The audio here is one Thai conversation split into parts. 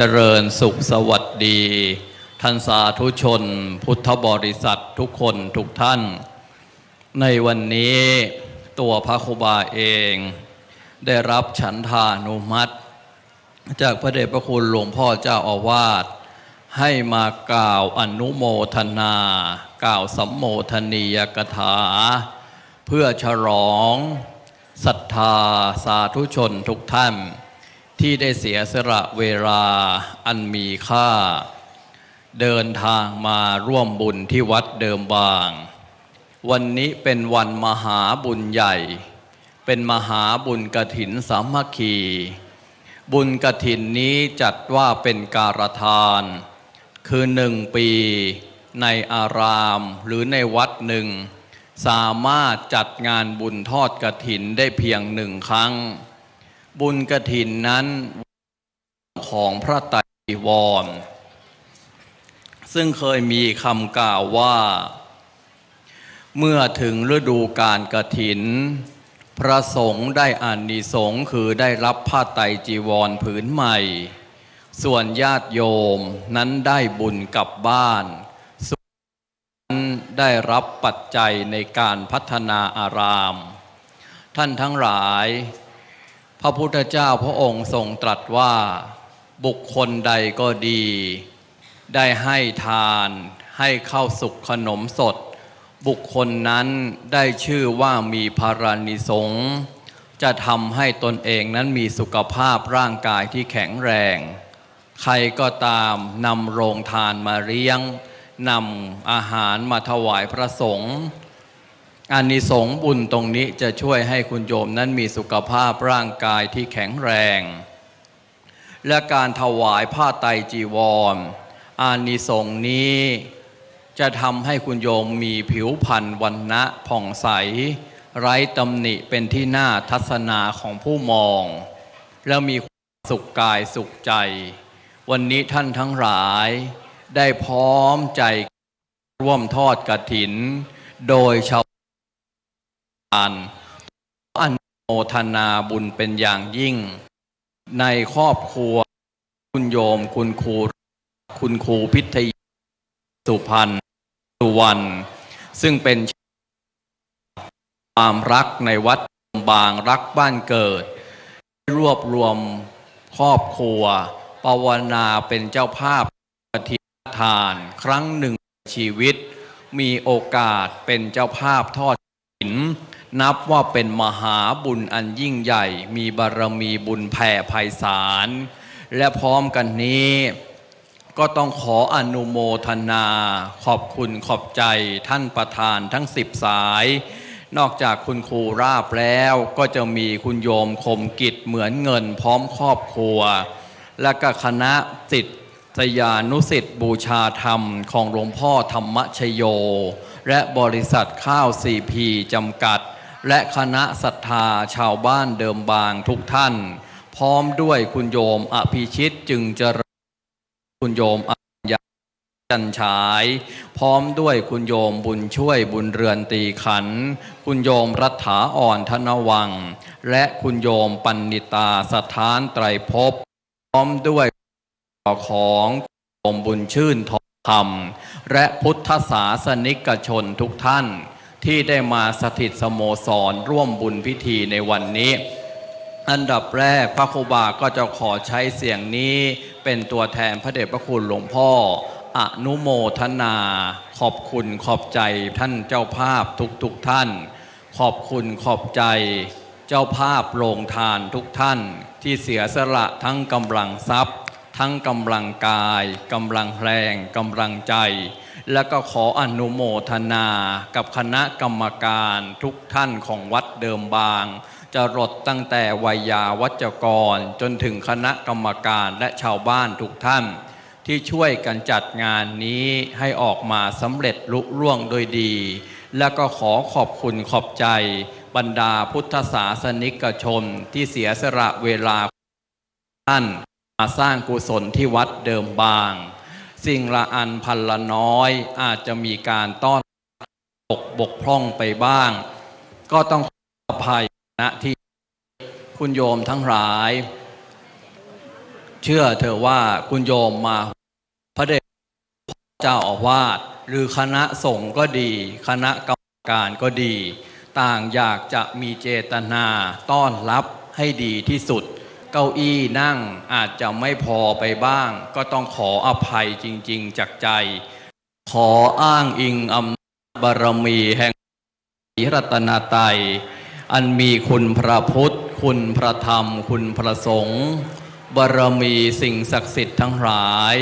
เจริญสุขสวัสดี ท่านสาธุชน พุทธบริษัททุกคนทุกท่าน ในวันนี้ตัวพระครูบาเอง ได้รับฉันทานุมัติ จากพระเดชพระคุณหลวงพ่อเจ้าอาวาสให้มากล่าวอนุโมทนา กล่าวสัมโมทนียกถา เพื่อฉลองศรัทธาสาธุชนทุกท่าน ที่ได้เสียสละเวลาอันมีค่า เดินทางมาร่วมบุญที่วัดเดิมบาง วันนี้เป็นวันมหาบุญใหญ่ เป็นมหาบุญกระถินสามัคคี บุญกระถินนี้จัดว่าเป็นการทาน คือหนึ่งปีในอารามหรือในวัดหนึ่ง สามารถจัดงานบุญทอดกระถินได้เพียงหนึ่งครั้ง บุญกระถินนั้นของพระไตรจีวร ซึ่งเคยมีคำกล่าวว่า เมื่อถึงฤดูการกระถิน พระสงฆ์ได้อานิสงส์คือได้รับผ้าไตรจีวรผืนใหม่ ส่วนญาติโยมนั้นได้บุญกลับบ้าน ส่วนได้รับปัจจัยในการพัฒนาอาราม ท่านทั้งหลาย พระพุทธเจ้าพระองค์ทรงตรัสว่าบุคคลใดก็ดี ได้ให้ทานให้ข้าวสุกขนมสด บุคคลนั้นได้ชื่อว่ามีพารานิสงจะทำให้ตนเองนั้นมีสุขภาพร่างกายที่แข็งแรง ใครก็ตามนำโรงทานมาเลี้ยงนำอาหารมาถวายพระสงฆ์ อานิสงส์บุญตรงนี้จะช่วยให้คุณโยมนั้นมีสุขภาพร่างกายที่แข็งแรง และการถวายผ้าไตจีวรอานิสงส์นี้ จะทำให้คุณโยมมีผิวพรรณวันนะผ่องใส ไร้ตำหนิเป็นที่น่าทัศนาของผู้มอง แล้วมีสุขกายสุขใจ วันนี้ท่านทั้งหลายได้พร้อมใจร่วมทอดกระถิน โดยชาวานอันโมทนาบุญเป็นอย่างยิ่ง ในครอบครัวคุณโยมคุณครูคุณครูพิทยสุพันธ์สุวรรณซึ่งเป็นความรักในวัดบางรักบ้านเกิด รวบรวมครอบครัวปวนาเป็นเจ้าภาพปฏิทาน ครั้งหนึ่งชีวิต มีโอกาสเป็นเจ้าภาพทอด นับว่าเป็นมหาบุญอันยิ่งใหญ่ มีบารมีบุญแผ่ไพศาล และพร้อมกันนี้ก็ต้องขออนุโมทนา ขอบคุณขอบใจท่านประธานทั้งสิบสาย นอกจากคุณครูราบแล้วก็จะมีคุณโยมคมกิจเหมือนเงินพร้อมครอบครัว และก็คณะสิทธิสยานุสิทธิบูชาธรรมของหลวงพ่อธรรมชโย และบริษัทข้าวซีพีจำกัด และคณะศรัทธาชาวบ้านเดิมบางทุกท่าน พร้อมด้วยคุณโยมอภิชิตจึงเจริญคุณโยมอัญญาจันฉาย พร้อมด้วยคุณโยมบุญช่วยบุญเรือนตีขัน คุณโยมรัฐาอ่อนธนวัง และคุณโยมปันนิตาสถานไตรภพพร้อมด้วยของโยมบุญชื่นทองคำและพุทธศาสนิกชนทุกท่าน ที่ได้มาสถิตสโมสรร่วมบุญพิธีในวันนี้ อันดับแรกพระครูบาก็จะขอใช้เสียงนี้ เป็นตัวแทนพระเดชพระคุณหลวงพ่อ อนุโมทนา ขอบคุณขอบใจท่านเจ้าภาพทุกๆทท่าน ขอบคุณขอบใจ เจ้าภาพโรงทานทุกท่าน ที่เสียสละทั้งกำลังทรัพย์ ทั้งกำลังกายกำลังแรงกำลังใจ และก็ขออนุโมทนากับคณะกรรมการทุกท่านของวัดเดิมบาง จะรดตั้งแต่วัยยาวัจกร จนถึงคณะกรรมการและชาวบ้านทุกท่าน ที่ช่วยกันจัดงานนี้ให้ออกมาสำเร็จลุล่วงโดยดี และก็ขอขอบคุณขอบใจ บรรดาพุทธศาสนิกชนที่เสียสละเวลาท่านมาสร้างกุศลที่วัดเดิมบาง สิ่งละอันพันละน้อย อาจจะมีการต้อนบกบกพร่องไปบ้าง ก็ต้องขออภัยณที่คุณโยมทั้งหลาย เชื่อเถอะว่าคุณโยมมาพระเดชเจ้าอาวาสหรือคณะสงฆ์ก็ดี คณะกรรมการก็ดี ต่างอยากจะมีเจตนาต้อนรับให้ดีที่สุด เก้าอี้นั่งอาจจะไม่พอไปบ้าง ก็ต้องขออภัยจริง ๆ จากใจ ขออ้างอิงอำนาจบารมีแห่งศีรัตนตรัยอันมีคุณพระพุทธ คุณพระธรรม คุณพระสงฆ์บารมีสิ่งศักดิ์สิทธิ์ทั้งหลาย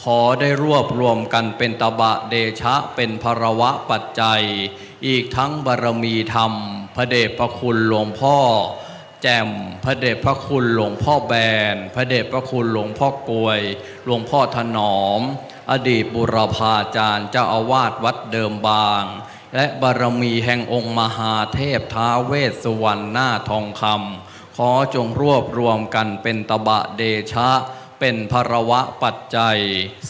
ขอได้รวบรวมกันเป็นตบะเดชะเป็นภรวะปัจจัย อีกทั้งบารมีธรรม พระเดชพระคุณหลวงพ่อ แจ่มพระเดชพระคุณหลวงพ่อแบน พระเดชพระคุณหลวงพ่อกวย หลวงพ่อถนอม อดีตบุรพาจารย์เจ้าอาวาสวัดเดิมบาง และบารมีแห่งองค์มหาเทพท้าเวสสุวรรณหน้าทองคำขอจงรวบรวมกันเป็นตบะเดชะ เป็นภรวะปัจจัย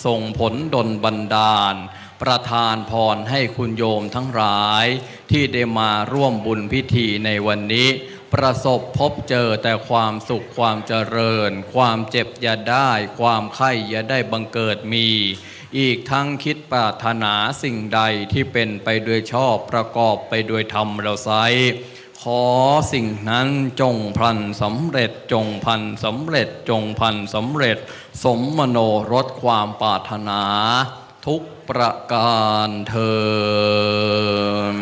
ส่งผลดลบันดาลประทานพรให้คุณโยมทั้งหลาย ที่ได้มาร่วมบุญพิธีในวันนี้ ประสบพบเจอแต่ความสุขความเจริญ ความเจ็บอย่าได้ ความไข้อย่าได้บังเกิดมี อีกทั้งคิดปรารถนาสิ่งใดที่เป็นไปด้วยชอบประกอบไปด้วยธรรมเราไซขอสิ่งนั้นจงพันสำเร็จจงพันสำเร็จจงพันสำเร็จ สมมโนรสความปรารถนา ทุกประการเทิน